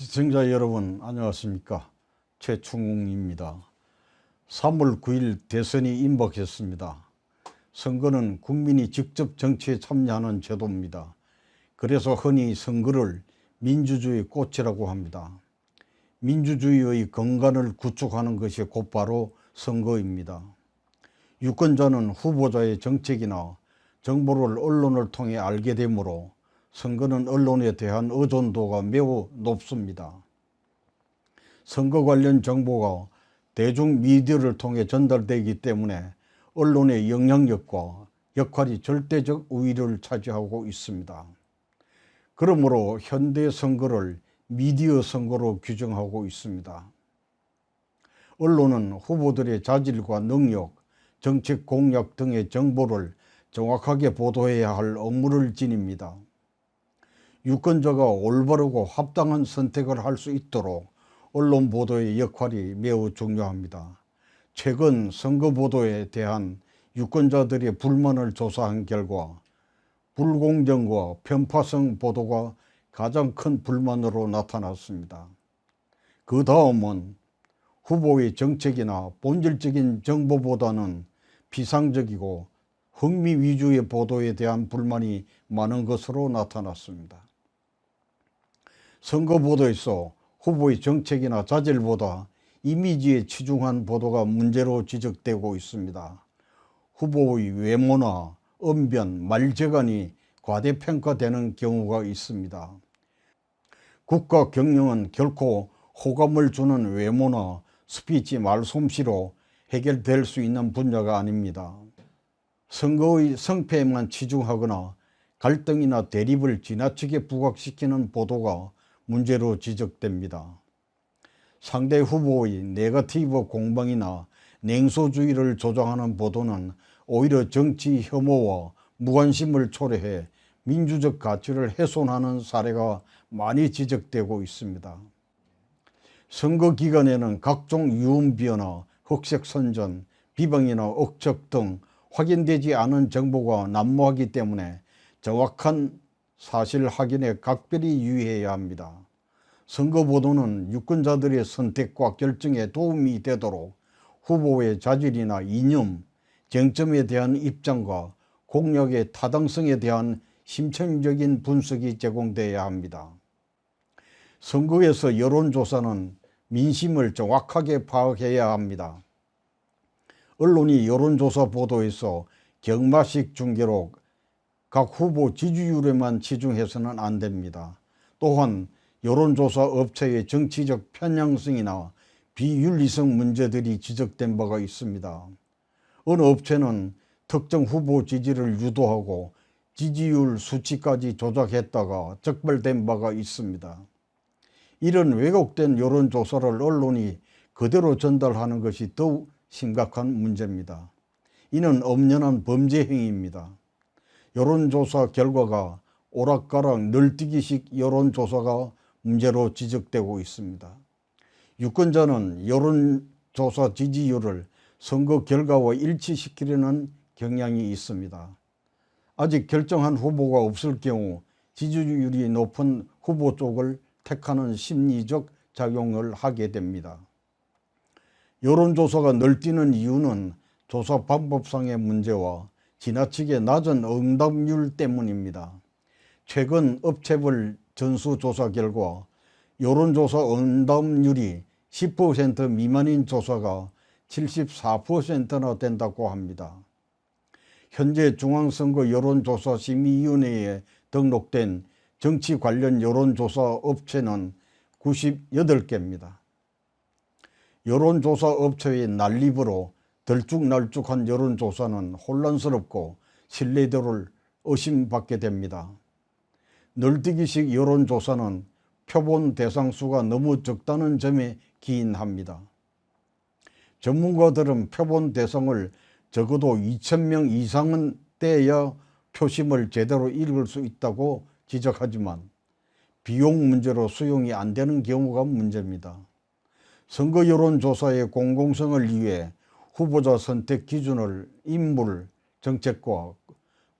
시청자 여러분 안녕하십니까 최충웅입니다. 3월 9일 대선이 임박했습니다. 선거는 국민이 직접 정치에 참여하는 제도입니다. 그래서 흔히 선거를 민주주의 꽃이라고 합니다. 민주주의의根간을 구축하는 것이 곧바로 선거입니다. 유권자는 후보자의 정책이나 정보를 언론을 통해 알게 되므로 선거는 언론에 대한 의존도가 매우 높습니다. 선거 관련 정보가 대중 미디어를 통해 전달되기 때문에 언론의 영향력과 역할이 절대적 우위를 차지하고 있습니다. 그러므로 현대 선거를 미디어 선거로 규정하고 있습니다. 언론은 후보들의 자질과 능력, 정책 공약 등의 정보를 정확하게 보도해야 할 업무를 지닙니다. 유권자가 올바르고 합당한 선택을 할 수 있도록 언론 보도의 역할이 매우 중요합니다. 최근 선거 보도에 대한 유권자들의 불만을 조사한 결과 불공정과 편파성 보도가 가장 큰 불만으로 나타났습니다. 그 다음은 후보의 정책이나 본질적인 정보보다는 비상적이고 흥미 위주의 보도에 대한 불만이 많은 것으로 나타났습니다. 선거 보도에서 후보의 정책이나 자질보다 이미지에 치중한 보도가 문제로 지적되고 있습니다. 후보의 외모나 언변, 말재간이 과대평가되는 경우가 있습니다. 국가 경영은 결코 호감을 주는 외모나 스피치 말솜씨로 해결될 수 있는 분야가 아닙니다. 선거의 성패에만 치중하거나 갈등이나 대립을 지나치게 부각시키는 보도가 문제로 지적됩니다. 상대 후보의 네거티브 공방이나 냉소주의를 조장하는 보도는 오히려 정치 혐오와 무관심을 초래해 민주적 가치를 훼손하는 사례가 많이 지적되고 있습니다. 선거 기간에는 각종 유언비어나 흑색 선전, 비방이나 억측 등 확인되지 않은 정보가 난무하기 때문에 정확한 사실 확인에 각별히 유의해야 합니다. 선거 보도는 유권자들의 선택과 결정에 도움이 되도록 후보의 자질이나 이념, 쟁점에 대한 입장과 공약의 타당성에 대한 심층적인 분석이 제공돼야 합니다. 선거에서 여론조사는 민심을 정확하게 파악해야 합니다. 언론이 여론조사 보도에서 경마식 중계로 각 후보 지지율에만 치중해서는 안 됩니다. 또한 여론조사 업체의 정치적 편향성이나 비윤리성 문제들이 지적된 바가 있습니다. 어느 업체는 특정 후보 지지를 유도하고 지지율 수치까지 조작했다가 적발된 바가 있습니다. 이런 왜곡된 여론조사를 언론이 그대로 전달하는 것이 더욱 심각한 문제입니다. 이는 엄연한 범죄 행위입니다. 여론조사 결과가 오락가락 널뛰기식 여론조사가 문제로 지적되고 있습니다. 유권자는 여론조사 지지율을 선거 결과와 일치시키려는 경향이 있습니다. 아직 결정한 후보가 없을 경우 지지율이 높은 후보 쪽을 택하는 심리적 작용을 하게 됩니다. 여론조사가 널뛰는 이유는 조사 방법상의 문제와 지나치게 낮은 응답률 때문입니다. 최근 업체별 전수조사 결과 여론조사 응답률이 10% 미만인 조사가 74%나 된다고 합니다. 현재 중앙선거 여론조사심의위원회에 등록된 정치 관련 여론조사 업체는 98개입니다. 여론조사 업체의 난립으로 들쭉날쭉한 여론조사는 혼란스럽고 신뢰도를 의심받게 됩니다. 널뛰기식 여론조사는 표본 대상 수가 너무 적다는 점에 기인합니다. 전문가들은 표본 대상을 적어도 2,000명 이상은 떼야 표심을 제대로 읽을 수 있다고 지적하지만 비용 문제로 수용이 안 되는 경우가 문제입니다. 선거 여론조사의 공공성을 위해 후보자 선택 기준을 인물, 정책과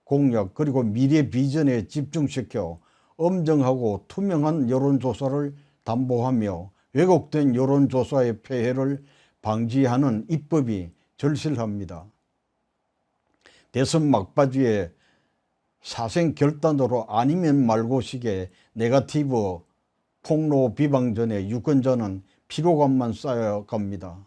공약 그리고 미래 비전에 집중시켜 엄정하고 투명한 여론조사를 담보하며 왜곡된 여론조사의 폐해를 방지하는 입법이 절실합니다. 대선 막바지에 사생 결단으로 아니면 말고식의 네가티브 폭로 비방전에 유권자는 피로감만 쌓여갑니다.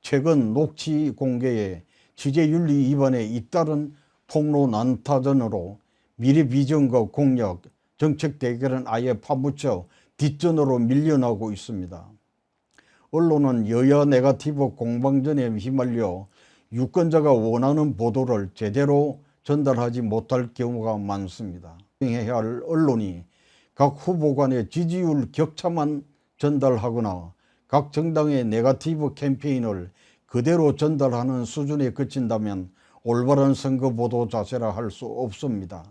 최근 녹취 공개에 취재윤리 위반에 잇따른 폭로 난타전으로 미래 비전과 공약, 정책 대결은 아예 파묻혀 뒷전으로 밀려나고 있습니다. 언론은 여야 네가티브 공방전에 휘말려 유권자가 원하는 보도를 제대로 전달하지 못할 경우가 많습니다. 해야 할 언론이 각 후보 간의 지지율 격차만 전달하거나 각 정당의 네가티브 캠페인을 그대로 전달하는 수준에 그친다면 올바른 선거 보도 자세라 할 수 없습니다.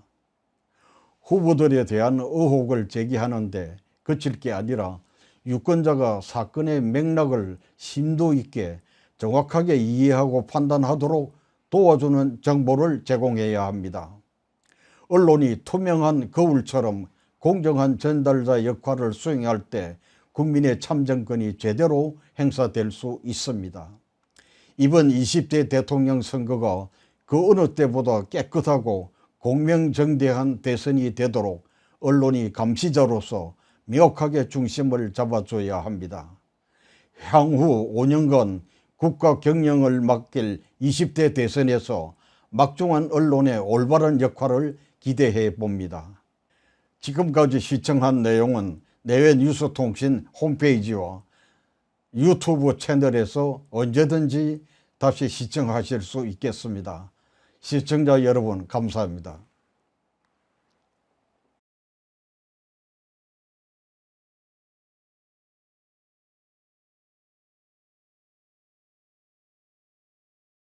후보들에 대한 의혹을 제기하는데 그칠 게 아니라 유권자가 사건의 맥락을 심도 있게 정확하게 이해하고 판단하도록 도와주는 정보를 제공해야 합니다. 언론이 투명한 거울처럼 공정한 전달자 역할을 수행할 때 국민의 참정권이 제대로 행사될 수 있습니다. 이번 20대 대통령 선거가 그 어느 때보다 깨끗하고 공명정대한 대선이 되도록 언론이 감시자로서 명확하게 중심을 잡아줘야 합니다. 향후 5년간 국가 경영을 맡길 20대 대선에서 막중한 언론의 올바른 역할을 기대해 봅니다. 지금까지 시청한 내용은 내외 뉴스통신 홈페이지와 유튜브 채널에서 언제든지 다시 시청하실 수 있겠습니다. 시청자 여러분 감사합니다.